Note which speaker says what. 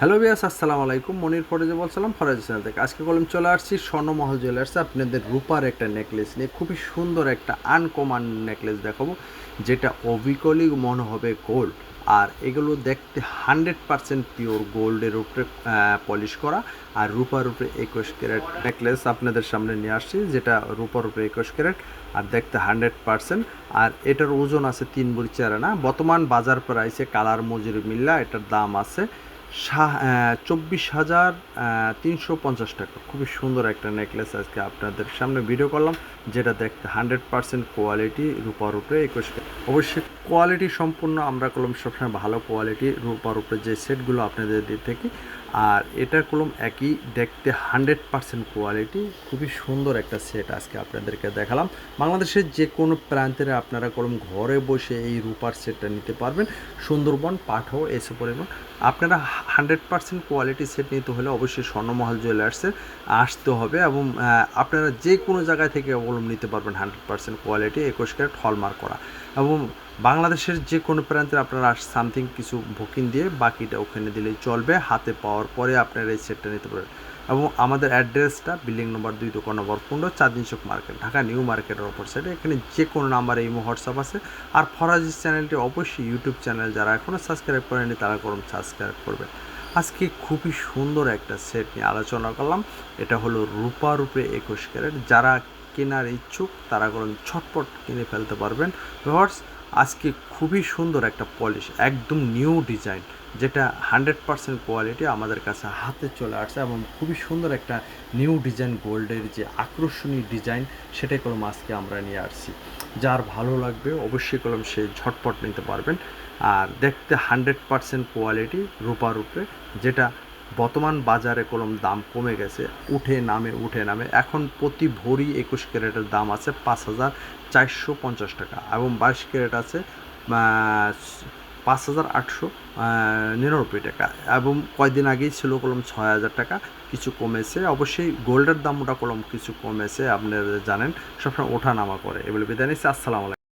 Speaker 1: Hello বিয়াস আসসালামু আলাইকুম। মনির ফরেজে বলছিলাম, ফরেজ চ্যানেল থেকে। আজকে কলম চলে আসছি স্বর্ণমহল জুয়েলার্সে আপনাদের রূপার একটা নেকলেস নিয়ে, খুবই সুন্দর একটা আনকমন নেকলেস দেখাবো, যেটা অবিকলই মনে হবে গোল্ড আর এগুলো দেখতে হান্ড্রেড পারসেন্ট পিওর গোল্ডের উপরে পলিশ করা। আর রূপার উপরে একুশ ক্যারেট নেকলেস আপনাদের সামনে নিয়ে আসছি, যেটা রূপার উপরে একুশ ক্যারেট আর দেখতে হান্ড্রেড পারসেন্ট। আর এটার ওজন আছে তিন বুড়ি চারা না। বর্তমান বাজার প্রাইসে কালার মজুরি মিল্লা এটার দাম আছে চব্বিশ হাজার তিনশো পঞ্চাশ টাকা। খুবই সুন্দর একটা নেকলেস আজকে আপনাদের সামনে ভিডিও করলাম, যেটা দেখতে হান্ড্রেড পার্সেন্ট কোয়ালিটি রূপার উপরে একুশ অবশ্যই কোয়ালিটি সম্পূর্ণ আমরা করলাম সবসময় ভালো কোয়ালিটি রূপার উপরে যে সেটগুলো আপনাদের দিয়ে থাকি আর এটার কলম একই, দেখতে হান্ড্রেড পার্সেন্ট কোয়ালিটি। খুবই সুন্দর একটা সেট আজকে আপনাদেরকে দেখালাম। বাংলাদেশের যে কোনো প্রান্তের আপনারা কলম ঘরে বসে এই রূপার সেটটা নিতে পারবেন। সুন্দরবন পাঠও এসে পরিমাণ আপনারা হান্ড্রেড পার্সেন্ট কোয়ালিটি সেট নিতে হলে অবশ্যই স্বর্ণমহল জুয়েলার্সে আসতে হবে এবং আপনারা যে কোনো জায়গায় থেকে অবলম্বন নিতে পারবেন হান্ড্রেড পার্সেন্ট কোয়ালিটি, একুশ ক্যারেট হলমার্ক করা। এবং বাংলাদেশের যে কোনো প্রান্তে আপনারা সামথিং কিছু বুকিং দিয়ে বাকিটা ওখানে দিলেই চলবে, হাতে পাওয়ার পরে আপনারা এই সেটটা নিতে পারবেন। এবং আমাদের অ্যাড্রেসটা বিল্ডিং নম্বর দুই দোকান নম্বর পনেরো চাঁদনি চক মার্কেট ঢাকা নিউ মার্কেটের অপর সাইডে এখানে যে কোনো নাম্বারে ইমো হোয়াটসঅ্যাপ আছে। আর ফরাজিস চ্যানেলটি অবশ্যই ইউটিউব চ্যানেল যারা এখনও সাবস্ক্রাইব করেনি তারা করুন সাবস্ক্রাইব করবেন। আজকে খুবই সুন্দর একটা সেট নিয়ে আলোচনা করলাম। এটা হলো রূপা রূপে একুশ ক্যারেট। যারা কেনার ইচ্ছুক, তারা করুন ছটপট কিনে ফেলতে পারবেন। ভিউয়ার্স আজকে খুবই সুন্দর একটা পলিশ একদম নিউ ডিজাইন যেটা হান্ড্রেড পার্সেন্ট কোয়ালিটি আমাদের কাছে হাতে চলে আসছে এবং খুবই সুন্দর একটা নিউ ডিজাইন গোল্ডের যে আকর্ষণীয় ডিজাইন সেটাই কলম আজকে আমরা নিয়ে আসছি। যার ভালো লাগবে অবশ্যই কলম সে ঝটপট নিতে পারবেন। আর দেখতে হান্ড্রেড পার্সেন্ট কোয়ালিটি রূপার উপরে, যেটা বর্তমান বাজারে কলম দাম কমে গেছে, উঠে নামে উঠে নামে। এখন প্রতি ভরি একুশ ক্যারেটের দাম আছে পাঁচ হাজার চারশো পঞ্চাশ টাকা এবং বাইশ ক্যারেট আছে পাঁচ হাজার আটশো নিরানব্বই টাকা। এবং কয়দিন আগেই ছিল কলম ছয় হাজার টাকা, কিছু কমেছে। অবশ্যই গোল্ডের দাম ওটা কলম কিছু কমেছে, আপনারা জানেন, সবসময় ওঠা নামা করে। এগুলো বিদায় নিচ্ছি, আসসালামু আলাইকুম।